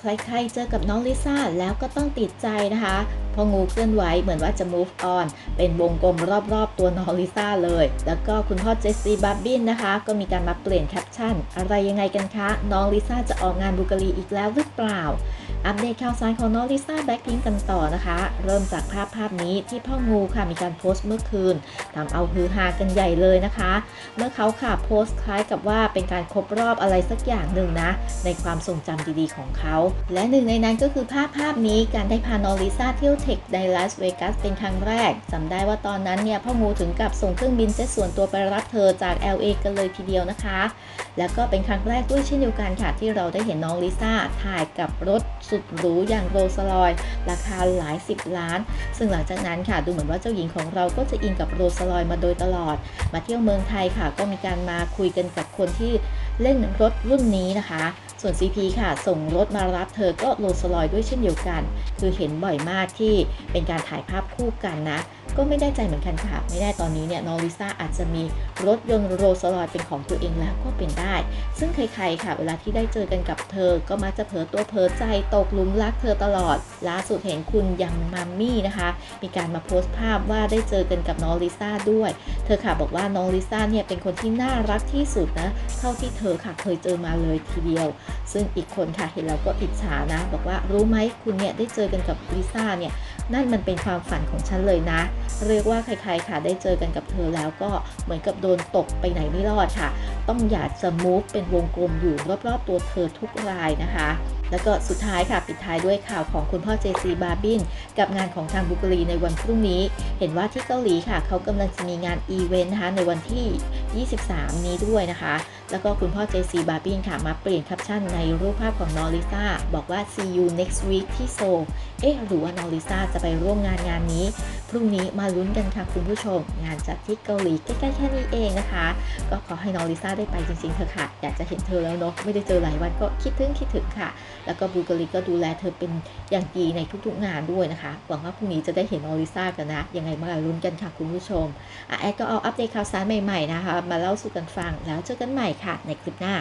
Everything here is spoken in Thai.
ใครๆเจอกับน้องลิซ่าแล้วก็ต้องติดใจนะคะพองูเคลื่อนไหวเหมือนว่าจะ move on เป็นวงกลมรอบๆ ตัวน้องลิซ่าเลย แล้วก็คุณพ่อเจสซี่บับบินนะคะ ก็มีการมาเปลี่ยนแคปชั่น อะไรยังไงกันคะ น้องลิซ่าจะออกงานบุกรีอีกแล้วหรือเปล่า อัปเดตข่าวสารของน้องลิซ่าแบ็คพิงกันต่อนะคะ เริ่มจากภาพภาพนี้ที่พ่องูค่ะมีการโพสต์เมื่อคืนทำเอาฮือฮากันใหญ่เลยนะคะ เมื่อเขาค่ะโพสต์คล้ายกับว่าเป็นการครบรอบอะไรสักอย่างหนึ่งนะ ในความทรงจำดีๆของเขา และหนึ่งในนั้นก็คือภาพภาพนี้การได้พาน้องลิซ่าเที่ยวเทคในลาสเวกัสเป็นครั้งแรกจำได้ว่าตอนนั้นเนี่ยพ่องูถึงกับส่งเครื่องบินเจ็ตส่วนตัวไปรับเธอจาก LA กันเลยทีเดียวนะคะ แล้วก็เป็นครั้งแรกด้วยเช่นเดียวกันค่ะ ที่เราได้เห็นน้องลิซ่าถ่ายกับรถสุดหรูอย่างโรลส์รอยซ์ราคาหลายสิบล้าน ซึ่งหลังจากนั้นค่ะดูเหมือนว่าเจ้าหญิงของเราก็จะอินกับโรลส์รอยซ์มาโดยตลอด มาเที่ยวเมืองไทยค่ะ ก็มีการมาคุยกันกับคนที่เล่นรถรุ่นนี้นะคะ ส่วน CP ค่ะ ส่งรถมารับเธอก็โรลส์รอยด้วยเช่นเดียวกัน คือเห็นบ่อยมากที่เป็นการถ่ายภาพคู่กันนะ ก็ไม่ได้ใจเหมือนกันค่ะ ไม่ได้ตอนนี้เนี่ยน้องลิซ่าอาจจะมีรถยนต์โรลส์รอยเป็นของตัวเองแล้วก็เป็นได้ ซึ่งใครๆค่ะ เวลาที่ได้เจอกันกับเธอ ก็มักจะเผลอตัวเผลอใจตกหลุมรักเธอตลอด ล่าสุดเห็นคุณยังมัมมี่นะคะ มีการมาโพสต์ภาพว่าได้เจอกันกับน้องลิซ่าด้วย เธอค่ะบอกว่าน้องลิซ่าเนี่ยเป็นคนที่น่ารักที่สุดนะ เท่าที่เธอค่ะเคยเจอมาเลยทีเดียวซึ่งอีกคนค่ะเห็นแล้วก็อิจฉานะ บอกว่ารู้ไหมคุณเนี่ยได้เจอกันกับลิซ่าเนี่ย นั่นมันเป็นความฝันของฉันเลยนะ เรียกว่าใครๆค่ะได้เจอกันกับเธอแล้วก็เหมือนกับโดนตกไปไหนไม่รอดค่ะ ต้องอยากจะ move เป็นวงกลมอยู่รอบๆตัวเธอทุกรายนะคะแล้วก็สุดท้ายค่ะ ปิดท้ายด้วยข่าวของคุณพ่อเจซีบาบินกับงานของทางบุกรีในวันพรุ่งนี้ เห็นว่าที่เกาหลีค่ะ เขากำลังจะมีงานอีเวนต์นะคะในวันที่ 23 นี้ด้วยนะคะ แล้วก็คุณพ่อเจซีบาบินค่ะ มาเปลี่ยนแคปชั่นในรูปภาพของนอริซ่าบอกว่า see you next week ที่โซลเอ๊ะหรือว่านอริซ่าจะไปร่วมงานงานนี้ พรุ่งนี้มาลุ้นกันค่ะคุณผู้ชม งานจัดที่เกาหลีใกล้ๆแค่นี้เองนะคะ ก็ขอให้น้องลิซ่าได้ไปจริงๆเถอค่ะ อยากจะเห็นเธอแล้วเนาะไม่ได้เจอหลายวันก็คิดถึงคิดถึงค่ะ แล้วก็บูเการีก็ดูแลเธอเป็นอย่างดีในทุกๆงานด้วยนะคะหวังว่าพรุ่งนี้จะได้เห็นน้องลิซ่ากันนะยังไงมาลุ้นกันค่ะคุณผู้ชมอะแอดก็เอาอัปเดตข่าวสารใหม่ๆนะคะ มาเล่าสู่กันฟังแล้วเจอกันใหม่ค่ะ ในคลิปหน้า